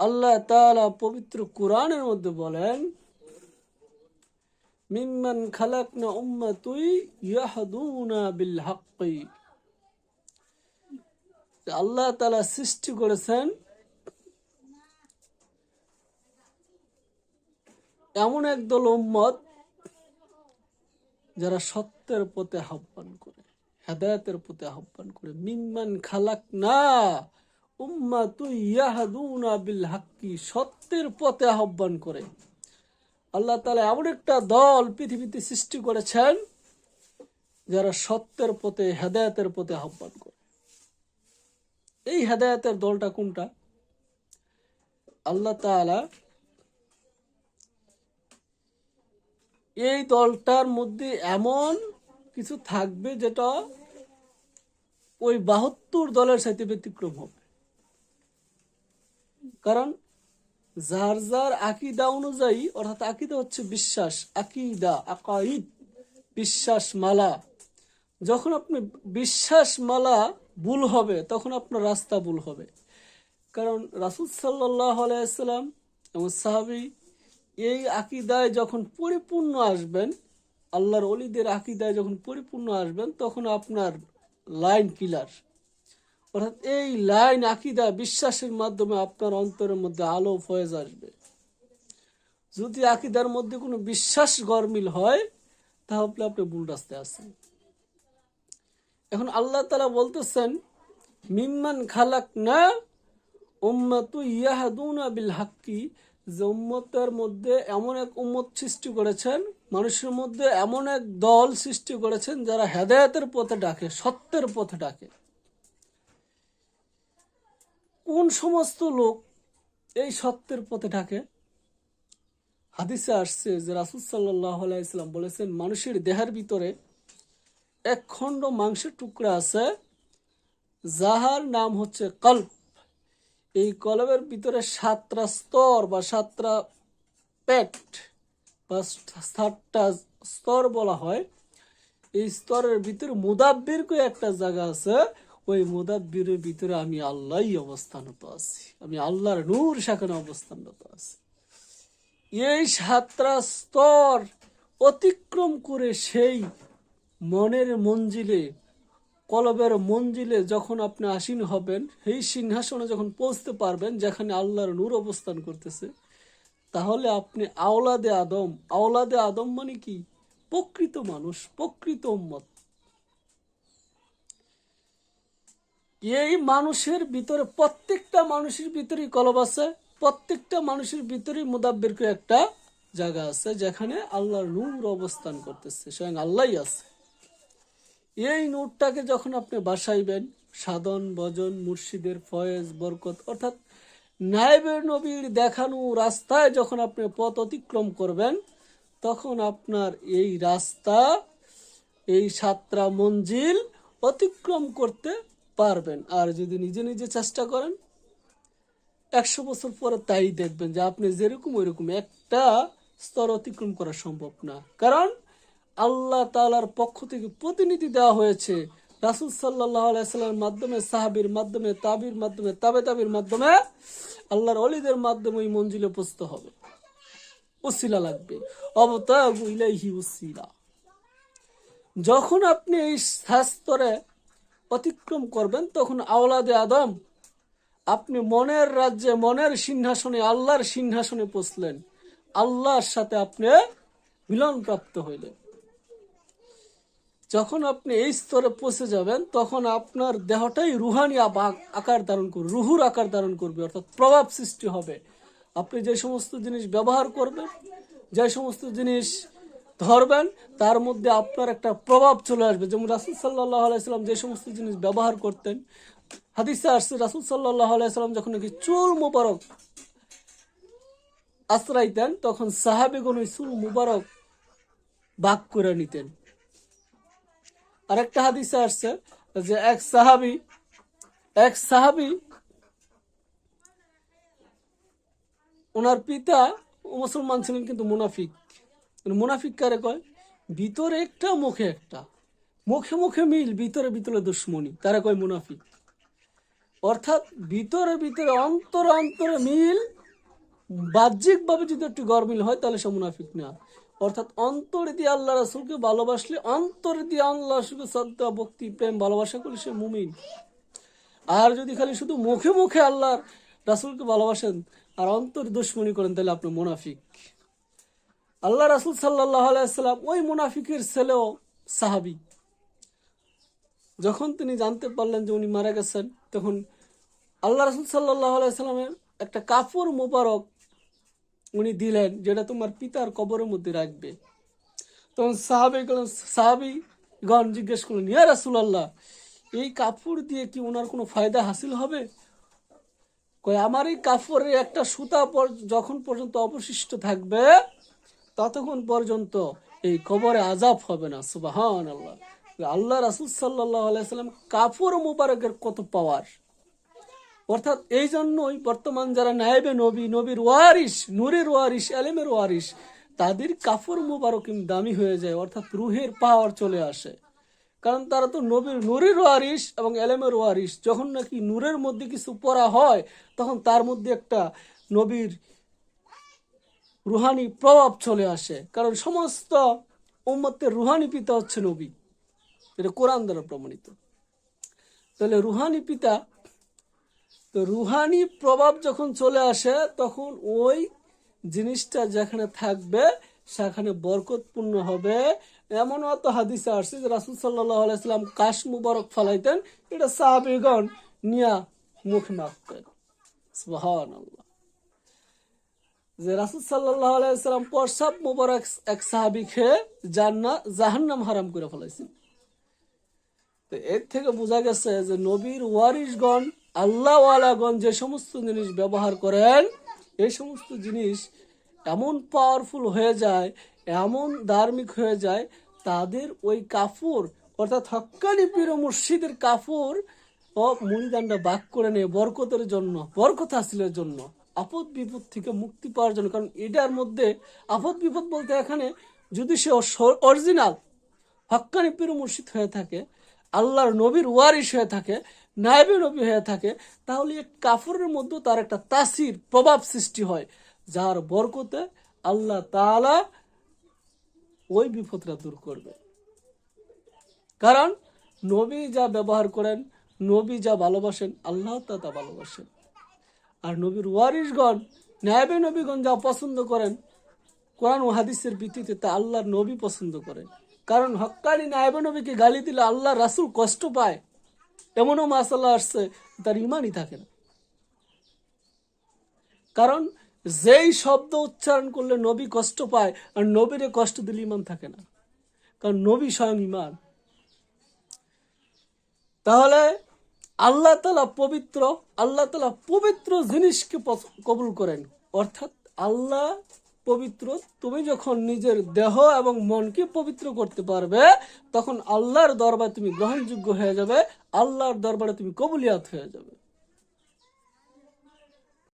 আল্লাহ তাআলা পবিত্র কোরআনের মধ্যে বলেন, মিম্মান খালাকনা উম্মাতুই ইয়াহদুনা বিল হাক্কি। আল্লাহ তাআলা সৃষ্টি করেছেন, এমন একদল উম্মত যারা সত্যের পথে আহ্বান করে, হেদায়তের পথে আহ্বান করে, মিম্মান খালাক না উম্মা তুই ইয়াহাদুনা বিল হাক্কি সত্যের পথে আহ্বান করে। আল্লাহ তালা এমন একটা দল পৃথিবীতে সৃষ্টি করেছেন, যারা সত্যের পথে, হেদায়তের পথে আহ্বান করে। এই হেদায়তের দলটা কোনটা? আল্লাহ তাআলা এই দলটার মধ্যে এমন কিছু থাকবে যেটা ওই বাহাত্তর দলের সাথে ব্যতিক্রম হবে। কারণ যার যার আকিদা অনুযায়ী, অর্থাৎ আকিদা হচ্ছে বিশ্বাস, আকিদা আকাইদ বিশ্বাস মালা যখন আপনি বিশ্বাস মালা ভুল হবে, তখন আপনার রাস্তা ভুল হবে। কারণ রাসুল সাল্লাহ আলাইসাল্লাম এবং সাহাবি এই আকিদায় যখন পরিপূর্ণ আসবেন, আল্লাহর অলিদের আকিদায় যখন পরিপূর্ণ আসবেন, তখন আপনার লাইন কিলার। অর্থাৎ এই লাইন আকিদা বিশ্বাসের মাধ্যমে আপনার অন্তরের মধ্যে আলো ফয়েজ আসবে। যদি আকিদার মধ্যে কোনো বিশ্বাস গরমিল হয়, তাহলে আপনি ভুল রাস্তায় আছেন। এখন আল্লাহ তালা বলতেছেন, মিম্মান খালাক না উম্মাতু ইয়াহাদুনা বিল হাক্কি যে উম্মতের মধ্যে এমন এক উম্মত সৃষ্টি করেছেন, মানুষের মধ্যে এমন এক দল সৃষ্টি করেছেন যারা হেদায়েতের পথে ডাকে, সত্যের পথে ডাকে। কোন সমস্ত লোক এই সত্যের পথে ডাকে হাদিসে আসছে যে রাসুল সাল্লাহ বলেছেন, মানুষের দেহের ভিতরে এক খণ্ড মাংসের টুকরা আছে, যাহার নাম হচ্ছে কল্প। এই কলবের ভিতরে সাতটা স্তর বা সাতটা পেট বা সাতটা স্তর বলা হয়। এই স্তরের ভিতরে মুদাব্বির কই একটা জায়গা আছে ওই মুদাব্বিরের ভিতরে আমি আল্লাহই অবস্থানত আছি আমি আল্লাহর নূর সেখানে অবস্থানরত আছি এই সাতটা স্তর অতিক্রম করে সেই মনের মঞ্জিলে, কলবের মঞ্জিলে যখন আপনি আসীন হবেন, সেই সিংহাসনে যখন পৌঁছতে পারবেন, যেখানে আল্লাহর নূর অবস্থান করতেছে, তাহলে আপনি আওলাদে আদম। আওলাদে আদম মানে কি? প্রকৃত মানুষ, প্রকৃত উম্মত। এই মানুষের ভিতরে, প্রত্যেকটা মানুষের ভিতরেই কলব আছে, প্রত্যেকটা মানুষের ভিতরেই মুদাব্বির একটা জায়গা আছে যেখানে আল্লাহর নূর অবস্থান করতেছে, স্বয়ং আল্লাহই আছে। এই নূরটাকে যখন আপনি বাসাইবেন, সাধন, ভজন, মুর্শিদের ফয়েজ, বরকত, অর্থাৎ নায়েবের নবীর দেখানো রাস্তায় যখন আপনি পথ অতিক্রম করবেন, তখন আপনার এই রাস্তা, এই সাতটা মঞ্জিল অতিক্রম করতে পারবেন। আর যদি নিজে নিজে চেষ্টা করেন, একশো বছর পরে তাই দেখবেন যে আপনি যেরকম ওইরকম একটা স্তর অতিক্রম করা সম্ভব না। কারণ আল্লাহ তালার পক্ষ থেকে প্রতিনিধি দেওয়া হয়েছে রাসুল সাল্লাহ আলাইসাল্লামের মাধ্যমে, সাহাবির মাধ্যমে, তাবির মাধ্যমে, তাবে তাবির মাধ্যমে, আল্লাহর অলিদের মাধ্যমে ওই মঞ্জিলে পৌঁছতে হবে। উসিলা লাগবে। ইলাইহি উসিলা যখন আপনি এই শাস্তরে অতিক্রম করবেন তখন আওলাদে আদম, আপনি মনের রাজ্যে, মনের সিংহাসনে, আল্লাহর সিংহাসনে পৌঁছলেন। আল্লাহর সাথে আপনি মিলন প্রাপ্ত হইলেন। যখন আপনি এই স্তরে পৌঁছে যাবেন, তখন আপনার দেহটাই রুহানি আকার ধারণ করবে, রুহুর আকার ধারণ করবে, অর্থাৎ প্রভাব সৃষ্টি হবে। আপনি যে সমস্ত জিনিস ব্যবহার করবেন, যে সমস্ত জিনিস ধরবেন, তার মধ্যে আপনার একটা প্রভাব চলে আসবে। যেমন রাসুল সাল্লাহ আলাইসাল্লাম যে সমস্ত জিনিস ব্যবহার করতেন, হাদিসে আসছে রাসুল সাল্লাহ আলাইসাল্লাম যখন নাকি চুল মোবারক আশ্রাইতেন, তখন সাহাবেগণ ওই চুল মুবারক বাক করে নিতেন। আরেকটা হাদিসে আসছে যে এক সাহাবি এক সাহাবি ওনার পিতা মুসলমান ছিলেন কিন্তু মুনাফিক। মানে মুনাফিক কারে কয়, ভিতরে একটা, মুখে একটা। মুখে মুখে মিল, ভিতরে ভিতরে দুশ্মনী। তারা কয় মুনাফিক। অর্থাৎ ভিতরে ভিতরে, অন্তরে অন্তরে মিল, বাহ্যিকভাবে যদি একটু গরমিল হয়, তাহলে সে মুনাফিক না। অর্থাৎ অন্তরে দিয়ে আল্লাহ রাসুলকে ভালোবাসলে, অন্তরে দিয়ে আল্লাহ রাসুলকে শ্রদ্ধা, ভক্তি, প্রেম, ভালোবাসা করলে সে মুমিন। আর যদি খালি শুধু মুখে মুখে আল্লাহর রাসুলকে ভালোবাসেন, আর অন্তর দুশ্মনী করেন, তাহলে আপনি মুনাফিক। আল্লাহ রাসুল সাল্লাহ আলাইসাল্লাম ওই মুনাফিকের ছেলেও সাহাবি। যখন তিনি জানতে পারলেন যে উনি মারা গেছেন, তখন আল্লাহ রাসুল সাল্লাহ আলাইসাল্লামের একটা কাপড় মোবারক উনি দিলেন, যেটা তোমার পিতার কবরের মধ্যে রাখবে। তখন সাহাবি সাহাবিগণ জিজ্ঞেস করলেন, ইয়া রাসুলাল্লাহ, এই কাপড় দিয়ে কি ওনার কোনো ফায়দা হাসিল হবে? কই আমার এই কাপড়ের একটা সুতা যখন পর্যন্ত অবশিষ্ট থাকবে ততক্ষণ পর্যন্ত এই কবরে আজাব হবে না সুবাহান আল্লাহ আল্লাহ রাসুল সাল্লাহ আলাইসাল্লাম কাপড় মুবারকের কত পাওয়ার। অর্থাৎ এই জন্যই বর্তমান যারা নায়েবে নবী, নবীর ওয়ারিস নূরের ওয়ারিস আলেমের ওয়ারিস তাদের কাপড় মুবারক দামি হয়ে যায়, অর্থাৎ রুহের পাওয়ার চলে আসে। কারণ তারা তো নবীর, নূরের ওয়ারিস এবং এলেমের ওয়ারিস যখন নাকি নূরের মধ্যে কিছু পড়া হয়, তখন তার মধ্যে একটা নবীর রুহানি প্রভাব চলে আসে। কারণ সমস্ত উম্মতের রুহানি পিতা হচ্ছে নবী। এটা কোরআন দ্বারা প্রমাণিত। তাহলে রুহানি পিতা, তো রুহানি প্রভাব যখন চলে আসে, তখন ওই জিনিসটা যেখানে থাকবে, সেখানে বরকতপূর্ণ হবে। এমন অত হাদিসে আসছে যে রাসুল সাল্লাহ আলাইসাল্লাম কাশ মুবারক ফলাইতেন। এটা সাহাবিগণ নিয়া মুখ মাখতেন সুবহান আল্লাহ যে রাসুল সাল্লাহ আলাইসাল্লাম প্রসাব মুবারক এক সাহাবি খেয়ে জান্না জাহান্নাম হারাম করে ফেলাইছেন। তো এর থেকে বোঝা গেছে যে নবীর ওয়ারিসগণ আল্লাহওয়ালাগণ যে সমস্ত জিনিস ব্যবহার করেন, এই সমস্ত জিনিস এমন পাওয়ারফুল হয়ে যায়, এমন ধার্মিক হয়ে যায়, তাদের ওই কাফুর, অর্থাৎ হক্কানি পীর মুর্শিদের কাফুর, ও মুড়িদান্ডা বাক করে নেয় বরকতের জন্য, বরকত হাসিলের জন্য। আপদ বিপদ থেকে মুক্তি পাওয়ার জন্য। কারণ এটার মধ্যে আপদ বিপদ বলতে এখানে যদি সে অরিজিনাল হক্কানি পীর মুর্শিদ হয়ে থাকে, আল্লাহর নবীর ওয়ারিস হয়ে থাকে, নায়েবে নবী হয়ে থাকে, তাহলে কাফরের মধ্যে তার একটা তাসির, প্রভাব সৃষ্টি হয়, যার বরকতে আল্লাহ তাআলা ওই বিপদটা দূর করবে। কারণ নবী যা ব্যবহার করেন, নবী যা ভালোবাসেন, আল্লাহ তা তা ভালোবাসেন। আর নবীর ওয়ারিসগণ নায়েবে নবীগণ যা পছন্দ করেন, কোরআন ও হাদিসের ভিত্তিতে তা আল্লাহর নবী পছন্দ করেন। কারণ হক্কানি নায়েবে নবীকে গালি দিলে আল্লাহ রাসুল কষ্ট পায়। এমনও মাসাল্লাহ আসছে, তার ইমানই থাকে না। কারণ যেই শব্দ উচ্চারণ করলে নবী কষ্ট পায়, আর নবীরে কষ্ট দিলে ইমান থাকে না। কারণ নবী স্বয়ং ইমান। তাহলে আল্লাহ তালা পবিত্র, আল্লাহ তালা পবিত্র জিনিসকে কবুল করেন। অর্থাৎ আল্লাহ পবিত্র, তুমি যখন নিজের দেহ এবং মনকে পবিত্র করতে পারবে, তখন আল্লাহর দরবার তুমি গ্রহণযোগ্য হয়ে যাবে, আল্লাহর দরবারে তুমি কবুলিয়াত হয়ে যাবে।